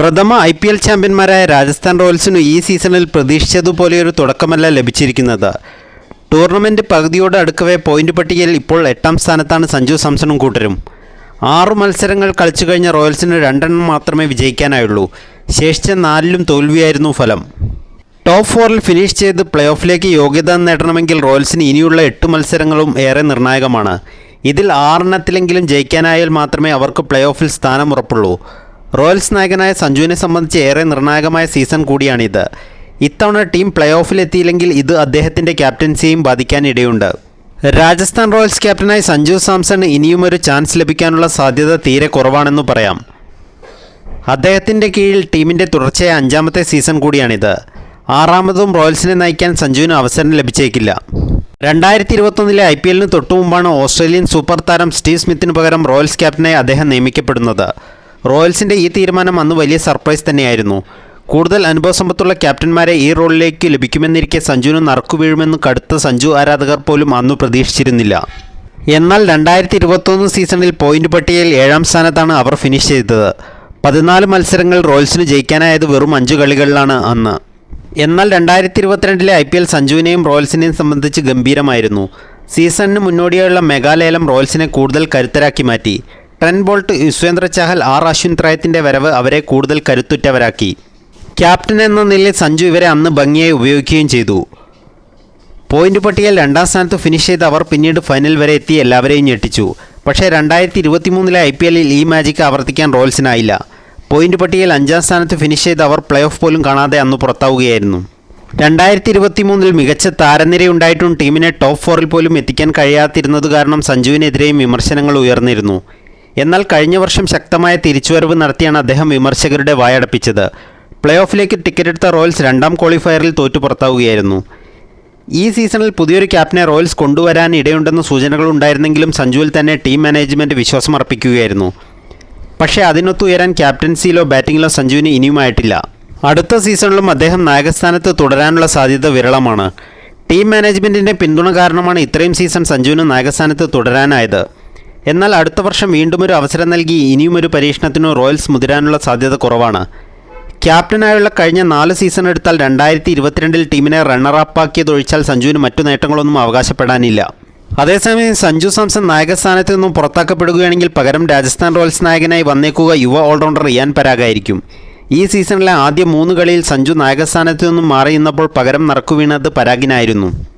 പ്രഥമ I P L ചാമ്പ്യന്മാരായ രാജസ്ഥാൻ റോയൽസിനു ഈ സീസണിൽ പ്രതീക്ഷിച്ചതുപോലെയൊരു തുടക്കമല്ല ലഭിച്ചിരിക്കുന്നത്. ടൂർണമെന്റ് പകുതിയോട് അടുക്കവേ പോയിന്റ് പട്ടികയിൽ ഇപ്പോൾ എട്ടാം സ്ഥാനത്താണ് സഞ്ജു സാംസണും കൂട്ടരും. ആറു മത്സരങ്ങൾ കളിച്ചു കഴിഞ്ഞ റോയൽസിന് രണ്ടെണ്ണം മാത്രമേ വിജയിക്കാനായുള്ളൂ. ശേഷിച്ച നാലിലും തോൽവിയായിരുന്നു ഫലം. ടോപ്പ് ഫോറിൽ ഫിനിഷ് ചെയ്ത് പ്ലേ ഓഫിലേക്ക് യോഗ്യത നേടണമെങ്കിൽ റോയൽസിന് ഇനിയുള്ള എട്ട് മത്സരങ്ങളും ഏറെ നിർണായകമാണ്. ഇതിൽ ആറെണ്ണത്തിലെങ്കിലും ജയിക്കാനായാൽ മാത്രമേ അവർക്ക് പ്ലേ ഓഫിൽ സ്ഥാനം ഉറപ്പുള്ളൂ. റോയൽസ് നായകനായ സഞ്ജുവിനെ സംബന്ധിച്ച് ഏറെ നിർണായകമായ സീസൺ കൂടിയാണിത്. ഇത്തവണ ടീം പ്ലേ ഓഫിലെത്തിയില്ലെങ്കിൽ ഇത് അദ്ദേഹത്തിന്റെ ക്യാപ്റ്റൻസിയെയും ബാധിക്കാനിടയുണ്ട്. രാജസ്ഥാൻ റോയൽസ് ക്യാപ്റ്റനായ സഞ്ജു സാംസൺ ഇനിയും ഒരു ചാൻസ് ലഭിക്കാനുള്ള സാധ്യത തീരെ കുറവാണെന്ന് പറയാം. അദ്ദേഹത്തിന്റെ കീഴിൽ ടീമിന്റെ തുടർച്ചയായ അഞ്ചാമത്തെ സീസൺ കൂടിയാണിത്. ആറാമതും റോയൽസിനെ നയിക്കാൻ സഞ്ജുവിന് അവസരം ലഭിച്ചേക്കില്ല. രണ്ടായിരത്തി ഇരുപത്തൊന്നിലെ ഐ പി എല്ലിന് തൊട്ടുമുമ്പാണ് ഓസ്ട്രേലിയൻ സൂപ്പർ താരം സ്റ്റീവ് സ്മിത്തിന് പകരം റോയൽസ് ക്യാപ്റ്റനായി അദ്ദേഹം നിയമിക്കപ്പെടുന്നത്. റോയൽസിന്റെ ഈ തീരുമാനം അന്ന് വലിയ സർപ്രൈസ് തന്നെയായിരുന്നു. കൂടുതൽ അനുഭവസമ്പത്തുള്ള ക്യാപ്റ്റന്മാരെ ഈ റോളിലേക്ക് ലഭിക്കുമെന്നിരിക്കെ സഞ്ജുവിന് നറുക്കു വീഴുമെന്ന് കടുത്ത സഞ്ജു ആരാധകർ പോലും അന്ന് പ്രതീക്ഷിച്ചിരുന്നില്ല. എന്നാൽ രണ്ടായിരത്തി ഇരുപത്തൊന്ന് സീസണിൽ പോയിന്റ് പട്ടികയിൽ ഏഴാം സ്ഥാനത്താണ് അവർ ഫിനിഷ് ചെയ്തത്. പതിനാല് മത്സരങ്ങൾ റോയൽസിന് ജയിക്കാനായത് വെറും അഞ്ച് കളികളിലാണ് അന്ന്. എന്നാൽ രണ്ടായിരത്തി ഇരുപത്തിരണ്ടിലെ ഐ പി എൽ സഞ്ജുവിനെയും റോയൽസിനെയും സംബന്ധിച്ച് ഗംഭീരമായിരുന്നു. സീസണിന് മുന്നോടിയായുള്ള മെഗാലയലം റോയൽസിനെ കൂടുതൽ കരുത്തരാക്കി മാറ്റി. Trent Boult Yuzvendra Chahal R Ashwin ത്രയത്തിന്റെ വരവ് അവരെ കൂടുതൽ കരുത്തുറ്റവരാക്കി. ക്യാപ്റ്റൻ എന്ന നിലയിൽ സഞ്ജു ഇവരെ അന്ന് ഭംഗിയായി ഉപയോഗിക്കുകയും ചെയ്തു. പോയിന്റ് പട്ടികയിൽ രണ്ടാം സ്ഥാനത്ത് ഫിനിഷ് ചെയ്ത അവർ പിന്നീട് ഫൈനൽ വരെ എത്തി എല്ലാവരെയും ഞെട്ടിച്ചു. പക്ഷേ രണ്ടായിരത്തി ഇരുപത്തി മൂന്നിലെ ഐ പി എല്ലിൽ ഈ മാജിക്ക് ആവർത്തിക്കാൻ റോയൽസിനായില്ല. പോയിന്റ് പട്ടികയിൽ അഞ്ചാം സ്ഥാനത്ത് ഫിനിഷ് ചെയ്ത് അവർ പ്ലേ ഓഫ് പോലും കാണാതെ അന്ന് പുറത്താവുകയായിരുന്നു. രണ്ടായിരത്തി ഇരുപത്തി മൂന്നിൽ മികച്ച താരനിരയുണ്ടായിട്ടും ടീമിനെ ടോപ്പ് ഫോറിൽ പോലും എത്തിക്കാൻ കഴിയാതിരുന്നത് കാരണം സഞ്ജുവിനെതിരെയും വിമർശനങ്ങൾ ഉയർന്നിരുന്നു. എന്നാൽ കഴിഞ്ഞ വർഷം ശക്തമായ തിരിച്ചുവരവ് നടത്തിയാണ് അദ്ദേഹം വിമർശകരുടെ വായടപ്പിച്ചത്. പ്ലേ ഓഫിലേക്ക് ടിക്കറ്റ് എടുത്ത റോയൽസ് രണ്ടാം ക്വാളിഫയറിൽ തോറ്റു പുറത്താവുകയായിരുന്നു. ഈ സീസണിൽ പുതിയൊരു ക്യാപ്റ്റനെ റോയൽസ് കൊണ്ടുവരാൻ ഇടയുണ്ടെന്ന സൂചനകൾ ഉണ്ടായിരുന്നെങ്കിലും സഞ്ജുവിൽ തന്നെ ടീം മാനേജ്മെന്റ് വിശ്വാസം അർപ്പിക്കുകയായിരുന്നു പക്ഷേ അതിനൊത്തു ഉയരാൻ ക്യാപ്റ്റൻസിയിലോ ബാറ്റിങ്ങിലോ സഞ്ജുവിന് ഇനിയുമായിട്ടില്ല. അടുത്ത സീസണിലും അദ്ദേഹം നായകസ്ഥാനത്ത് തുടരാനുള്ള സാധ്യത വിരളമാണ്. ടീം മാനേജ്മെന്റിന്റെ പിന്തുണ കാരണമാണ് ഇത്രയും സീസൺ സഞ്ജുവിന് നായകസ്ഥാനത്ത് തുടരാനായത്. എന്നാൽ അടുത്ത വർഷം വീണ്ടും ഒരു അവസരം നൽകി ഇനിയും ഒരു പരീക്ഷണത്തിനു റോയൽസ് മുതിരാനുള്ള സാധ്യത കുറവാണ്. ക്യാപ്റ്റനായുള്ള കഴിഞ്ഞ നാല് സീസൺ എടുത്താൽ രണ്ടായിരത്തി ഇരുപത്തിരണ്ടിൽ ടീമിനെ റണ്ണറപ്പാക്കിയതൊഴിച്ചാൽ സഞ്ജുവിന് മറ്റു നേട്ടങ്ങളൊന്നും അവകാശപ്പെടാനില്ല. അതേസമയം സഞ്ജു സാംസൺ നായകസ്ഥാനത്ത് നിന്നും പുറത്താക്കപ്പെടുകയാണെങ്കിൽ പകരം രാജസ്ഥാൻ റോയൽസ് നായകനായി വന്നേക്കുക യുവ ഓൾറൗണ്ടർ റിയാൻ പരാഗായിരിക്കും. ഈ സീസണിലെ ആദ്യ മൂന്ന് കളിയിൽ സഞ്ജു നായകസ്ഥാനത്ത് നിന്നും മാറിയുന്നപ്പോൾ പകരം നറുക്കുവീണത് പരാഗിനായിരുന്നു.